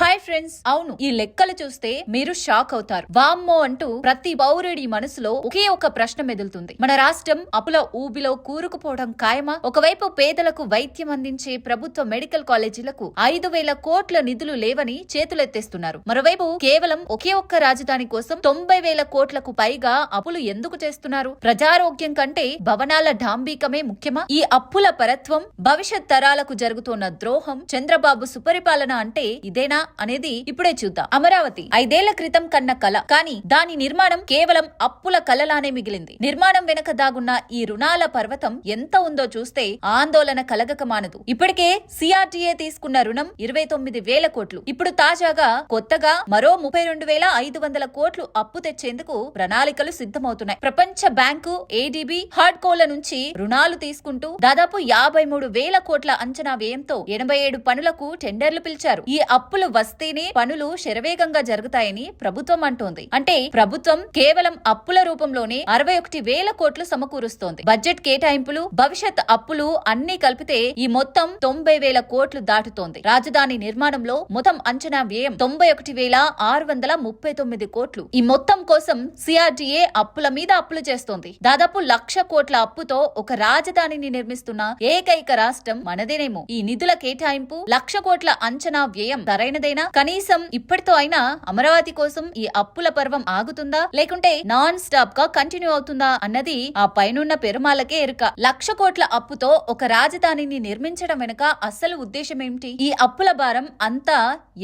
Hi friends అవును ఈ లెక్కలు చూస్తే మీరు షాక్ అవుతారు. వామ్మో అంటూ ప్రతి పౌరుడి మనసులో ఒకే ఒక ప్రశ్న మెదులుతుంది. మన రాష్ట్రం అప్పుల ఊబిలో కూరుకుపోవడం ఖాయమా? ఒకవైపు పేదలకు వైద్యం అందించే ప్రభుత్వ మెడికల్ కాలేజీలకు ఐదు వేల కోట్ల నిధులు లేవని చేతులెత్తేస్తున్నారు. మరోవైపు కేవలం ఒకే ఒక్క రాజధాని కోసం తొంభై వేల కోట్లకు పైగా అప్పులు ఎందుకు చేస్తున్నారు? ప్రజారోగ్యం కంటే భవనాల డాంబీకమే ముఖ్యమా? ఈ అప్పుల పరత్వం భవిష్యత్ తరాలకు జరుగుతున్న ద్రోహం చంద్రబాబు సుపరిపాలన అంటే ఇదేనా? అనేది ఇప్పుడే చూద్దాం. అమరావతి ఐదేళ్ళ క్రితం కన్న కళ కానీ దాని నిర్మాణం కేవలం అప్పుల కలలానే మిగిలింది. నిర్మాణం వెనక దాగున్న ఈ రుణాల పర్వతం ఎంత ఉందో చూస్తే ఆందోళన కలగక మానదు ఇప్పటికే సిఆర్టీఏ తీసుకున్న రుణం ఇరవై తొమ్మిది వేల కోట్లు. ఇప్పుడు తాజాగా కొత్తగా మరో ముప్పై రెండు వేల ఐదు వందల కోట్లు అప్పు తెచ్చేందుకు ప్రణాళికలు సిద్ధమవుతున్నాయి. ప్రపంచ బ్యాంకు ఏడీబీ హార్డ్కోల నుంచి రుణాలు తీసుకుంటూ దాదాపు యాభై మూడు వేల కోట్ల అంచనా వ్యయంతో ఎనభై ఏడు పనులకు టెండర్లు పిలిచారు. ఈ అప్పులు వస్తేనే పనులు శరవేగంగా జరుగుతాయని ప్రభుత్వం అంటోంది. అంటే ప్రభుత్వం కేవలం అప్పుల రూపంలోనే అరవై ఒకటి వేల కోట్లు సమకూరుస్తోంది. బడ్జెట్ కేటాయింపులు భవిష్యత్ అప్పులు అన్ని కలిపితే ఈ మొత్తం తొంభై వేల కోట్లు దాటుతోంది. రాజధాని నిర్మాణంలో మొత్తం అంచనా వ్యయం తొంభై ఒకటి వేల ఆరు వందల ముప్పై తొమ్మిది కోట్లు. ఈ మొత్తం కోసం సిఆర్డీఏ అప్పుల మీద అప్పులు చేస్తోంది. దాదాపు లక్ష కోట్ల అప్పుతో ఒక రాజధానిని నిర్మిస్తున్న ఏకైక రాష్ట్రం మనదేనేమో. ఈ నిధుల కేటాయింపు లక్ష కోట్ల అంచనా వ్యయం సరైనదేనా కనీసం ఇప్పటితో అయినా అమరావతి కోసం ఈ అప్పుల పర్వం ఆగుతుందా? లేకుంటే నాన్ స్టాప్గా కంటిన్యూ అవుతుందా అన్నది ఆ పైనున్న పెరుమాలకే ఎరుక. లక్ష కోట్ల అప్పుతో ఒక రాజధానిని నిర్మించడం వెనుక అసలు ఉద్దేశం ఏమిటి ఈ అప్పుల భారం అంతా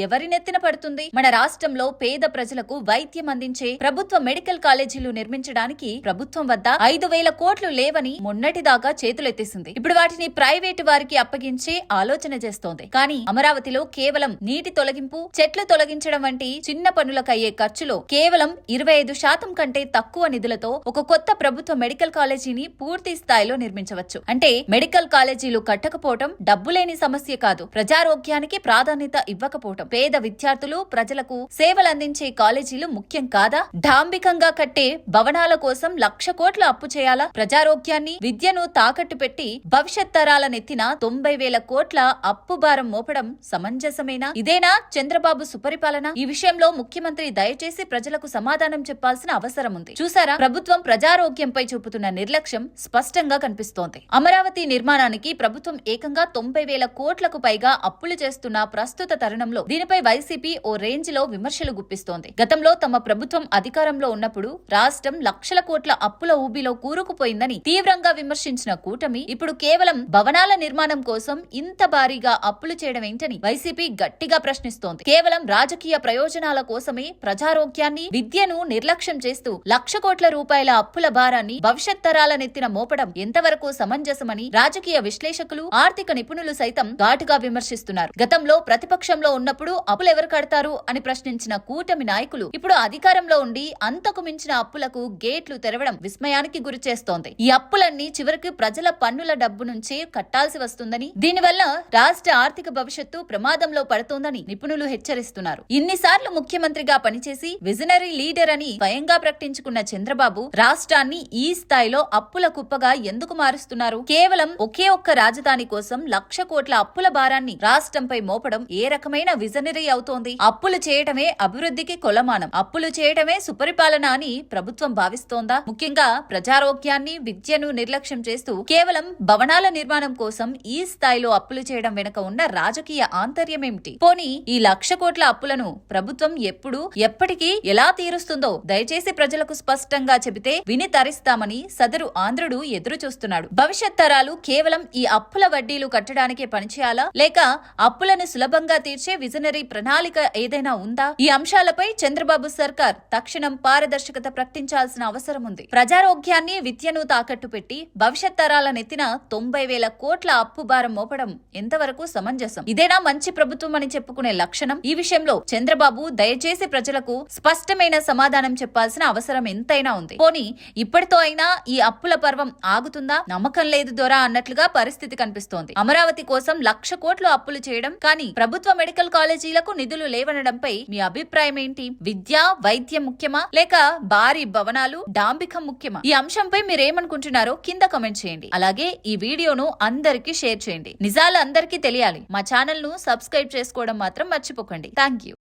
ఎవరి నెత్తిన పడుతుంది? మన రాష్ట్రంలో పేద ప్రజలకు వైద్యం అందించే ప్రభుత్వ మెడికల్ కాలేజీలు నిర్మించడానికి ప్రభుత్వం వద్ద ఐదు వేల కోట్లు లేవని మొన్నటిదాకా చేతులెత్తేసింది. ఇప్పుడు వాటిని ప్రైవేటు వారికి అప్పగించే ఆలోచన చేస్తోంది. కానీ అమరావతిలో కేవలం నీటితో తొలగింపు చెట్లు తొలగించడం వంటి చిన్న పనులకయ్యే ఖర్చులో కేవలం ఇరవై ఐదు శాతం కంటే తక్కువ నిధులతో ఒక కొత్త ప్రభుత్వ మెడికల్ కాలేజీని పూర్తి స్థాయిలో నిర్మించవచ్చు. అంటే మెడికల్ కాలేజీలు కట్టకపోవటం డబ్బులేని సమస్య కాదు. ప్రజారోగ్యానికి ప్రాధాన్యత ఇవ్వకపోవటం. పేద విద్యార్థులు ప్రజలకు సేవలందించే కాలేజీలు ముఖ్యం కాదా? డాంబికంగా కట్టే భవనాల కోసం లక్ష కోట్ల అప్పు చేయాలా? ప్రజారోగ్యాన్ని విద్యను తాకట్టు పెట్టి భవిష్యత్ తరాల నెత్తిన తొంభై వేల కోట్ల అప్పు భారం మోపడం సమంజసమేనా? ఇదేనా? చంద్రబాబు సుపరిపాలన? ఈ విషయంలో ముఖ్యమంత్రి దయచేసి ప్రజలకు సమాధానం చెప్పాల్సిన అవసరం ఉంది. చూసారా? ప్రభుత్వం ప్రజారోగ్యంపై చూపుతున్న నిర్లక్ష్యం స్పష్టంగా కనిపిస్తోంది. అమరావతి నిర్మాణానికి ప్రభుత్వం ఏకంగా తొంభై వేల కోట్లకు పైగా అప్పులు చేస్తున్న ప్రస్తుత తరుణంలో దీనిపై వైసీపీ ఓ రేంజ్లో విమర్శలు గుప్పిస్తోంది. గతంలో తమ ప్రభుత్వం అధికారంలో ఉన్నప్పుడు రాష్ట్రం లక్షల కోట్ల అప్పుల ఊబిలో కూరుకుపోయిందని తీవ్రంగా విమర్శించిన కూటమి ఇప్పుడు కేవలం భవనాల నిర్మాణం కోసం ఇంత భారీగా అప్పులు చేయడం ఏంటని వైసీపీ గట్టిగా ప్రశ్న ప్రశ్నిస్తోంది. కేవలం రాజకీయ ప్రయోజనాల కోసమే ప్రజారోగ్యాన్ని విద్యను నిర్లక్ష్యం చేస్తూ లక్ష కోట్ల రూపాయల అప్పుల భారాన్ని భవిష్యత్ తరాల నెత్తిన మోపడం ఎంతవరకు సమంజసమని రాజకీయ విశ్లేషకులు ఆర్థిక నిపుణులు సైతం ఘాటుగా విమర్శిస్తున్నారు. గతంలో ప్రతిపక్షంలో ఉన్నప్పుడు అప్పులు ఎవరు కడతారు అని ప్రశ్నించిన కూటమి నాయకులు ఇప్పుడు అధికారంలో ఉండి అంతకు మించిన అప్పులకు గేట్లు తెరవడం విస్మయానికి గురిచేస్తోంది. ఈ అప్పులన్నీ చివరికి ప్రజల పన్నుల డబ్బు నుంచే కట్టాల్సి వస్తుందని దీనివల్ల రాష్ట్ర ఆర్థిక భవిష్యత్తు ప్రమాదంలో పడుతోందని నిపుణులు హెచ్చరిస్తున్నారు. ఇన్నిసార్లు ముఖ్యమంత్రిగా పనిచేసి విజనరీ లీడర్ అని స్వయంగా ప్రకటించుకున్న చంద్రబాబు రాష్ట్రాన్ని ఈ స్థాయిలో అప్పుల కుప్పగా ఎందుకు మారుస్తున్నారు? కేవలం ఒకే ఒక్క రాజధాని కోసం లక్ష కోట్ల అప్పుల భారాన్ని రాష్ట్రంపై మోపడం ఏ రకమైన విజనరీ అవుతోంది? అప్పులు చేయటమే అభివృద్ధికి కొలమానం. అప్పులు చేయటమే సుపరిపాలన అని ప్రభుత్వం భావిస్తోందా? ముఖ్యంగా ప్రజారోగ్యాన్ని విద్యను నిర్లక్ష్యం చేస్తూ కేవలం భవనాల నిర్మాణం కోసం ఈ స్థాయిలో అప్పులు చేయడం వెనుక ఉన్న రాజకీయ ఆంతర్యమేమిటి? పోనీ ఈ లక్ష కోట్ల అప్పులను ప్రభుత్వం ఎప్పుడు ఎప్పటికీ ఎలా తీరుస్తుందో దయచేసి ప్రజలకు స్పష్టంగా చెబితే విని తరిస్తామని సదరు ఆంధ్రుడు ఎదురు చూస్తున్నాడు భవిష్యత్ తరాలు కేవలం ఈ అప్పుల వడ్డీలు కట్టడానికే పనిచేయాలా? లేక అప్పులను సులభంగా తీర్చే విజనరీ ప్రణాళిక ఏదైనా ఉందా? ఈ అంశాలపై చంద్రబాబు సర్కార్ తక్షణం పారదర్శకత ప్రకటించాల్సిన అవసరం ఉంది. ప్రజారోగ్యాన్ని విద్యను తాకట్టు పెట్టి భవిష్యత్ తరాల నెత్తిన తొంభై వేల కోట్ల అప్పు భారం మోపడం ఎంతవరకు సమంజసం? ఇదేనా మంచి ప్రభుత్వం అని చెప్పుకునే లక్షణం. ఈ విషయంలో చంద్రబాబు దయచేసి ప్రజలకు స్పష్టమైన సమాధానం చెప్పాల్సిన అవసరం ఎంతైనా ఉంది. పోనీ ఇప్పటితో అయినా ఈ అప్పుల పర్వం ఆగుతుందా? నమ్మకం లేదు దొరా అన్నట్లుగా పరిస్థితి కనిపిస్తోంది. అమరావతి కోసం లక్ష కోట్లు అప్పులు చేయడం కానీ ప్రభుత్వ మెడికల్ కాలేజీలకు నిధులు లేవనడంపై మీ అభిప్రాయం ఏంటి? విద్య వైద్యం ముఖ్యమా? లేక భారీ భవనాలు డాంబికం ముఖ్యమా? ఈ అంశంపై మీరేమనుకుంటున్నారో కింద కమెంట్ చేయండి. అలాగే ఈ వీడియోను అందరికీ షేర్ చేయండి. నిజాలు అందరికీ తెలియాలి. మా ఛానల్ను సబ్స్క్రైబ్ చేసుకోవడం మాత్రం మాత్రం మర్చిపోకండి. Thank you